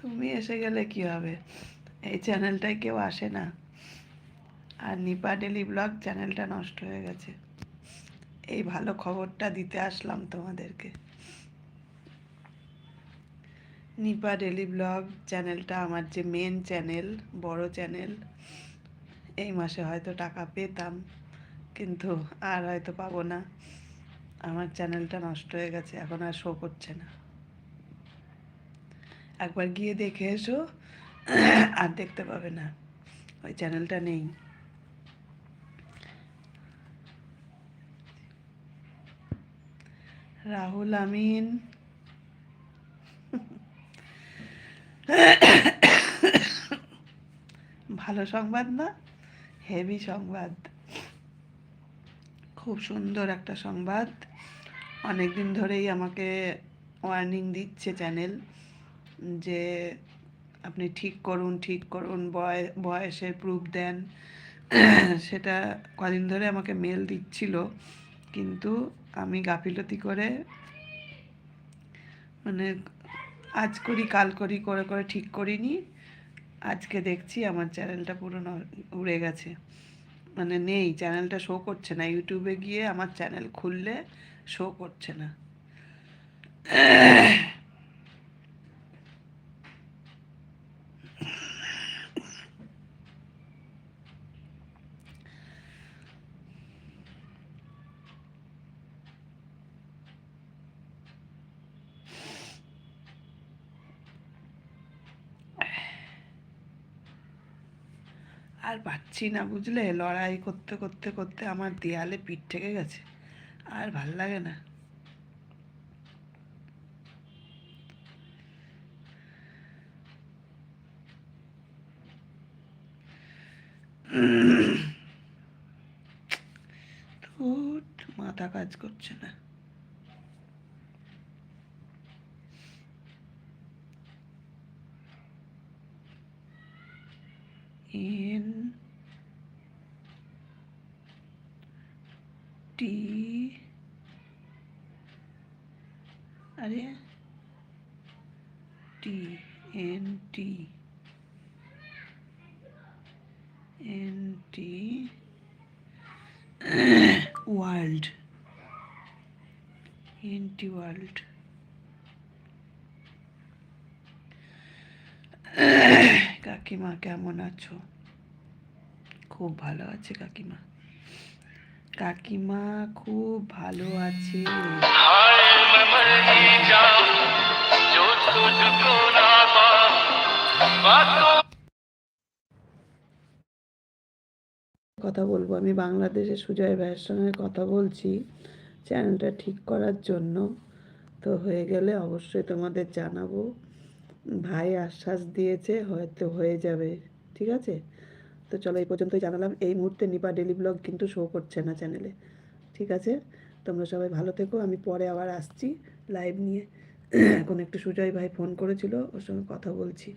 তুমি এসে গেলে কি হবে? এই চ্যানেলটায় কেউ আসে না। আর নিপা ডেলি ব্লগ চ্যানেলটা নষ্ট হয়ে গেছে। এই ভালো খবরটা দিতে আসলাম তোমাদেরকে। নিপা ডেলি ব্লগ চ্যানেলটা আমার যে মেন চ্যানেল বড় চ্যানেল এই মাসে হয়তো টাকা পেতাম, কিন্তু আর হয়তো পাবো না। আমার চ্যানেলটা নষ্ট হয়ে গেছে, এখন আর শো করছে না। একবার গিয়ে দেখে এসো, আর দেখতে পাবে না। ওই চ্যানেলটা নেই। রাহুল আমিন। ভালো সংবাদ না? হেভি সংবাদ। খুব সুন্দর একটা সংবাদ। অনেক দিন ধরেই আমাকে ওয়ার্নিং দিচ্ছে চ্যানেল যে আপনি ঠিক করুন ঠিক করুন, বয়, বয়সের প্রুফ দেন। সেটা কদিন ধরে আমাকে মেল দিচ্ছিল। কিন্তু আমি গাফিলতি করে মানে আজ করি, কাল করি, করে করে ঠিক করিনি। আজকে দেখছি আমার চ্যানেলটা পুরো উড়ে গেছে। মানে নেই, চ্যানেলটা শো করছে না। ইউটিউবে গিয়ে আমার চ্যানেল খুললে শো করছে না। আর পাচ্ছি না, বুঝলে? লড়াই করতে করতে করতে আমার দেয়ালে পিঠ থেকে গেছে। আর ভালো লাগে না। মাথা কাজ করছে না। N T. আরে? T, N T N, T. World. N, T, world. কাকিমা, কেমন আছো? খুব ভালো আছে কাকিমা। কাকিমা খুব ভালো আছে। কথা বলব আমি বাংলাদেশে সুজয় ভাইয়ের সঙ্গে কথা বলছি চ্যানেলটা ঠিক করার জন্য। তো হয়ে গেলে অবশ্যই তোমাদের জানাব। ভাই আশ্বাস দিয়েছে হয়তো হয়ে যাবে ঠিক আছে? তো চলো এই পর্যন্তই জানালাম। এই মুহূর্তে নিপা ডেলি ব্লগ কিন্তু শো করছে না চ্যানেলে ঠিক আছে? তোমরা সবাই ভালো থেকো। আমি পরে আবার আসছি লাইভ নিয়ে। এখন একটু সুজয় ভাই ফোন করেছিল, ওর সঙ্গে কথা বলছি।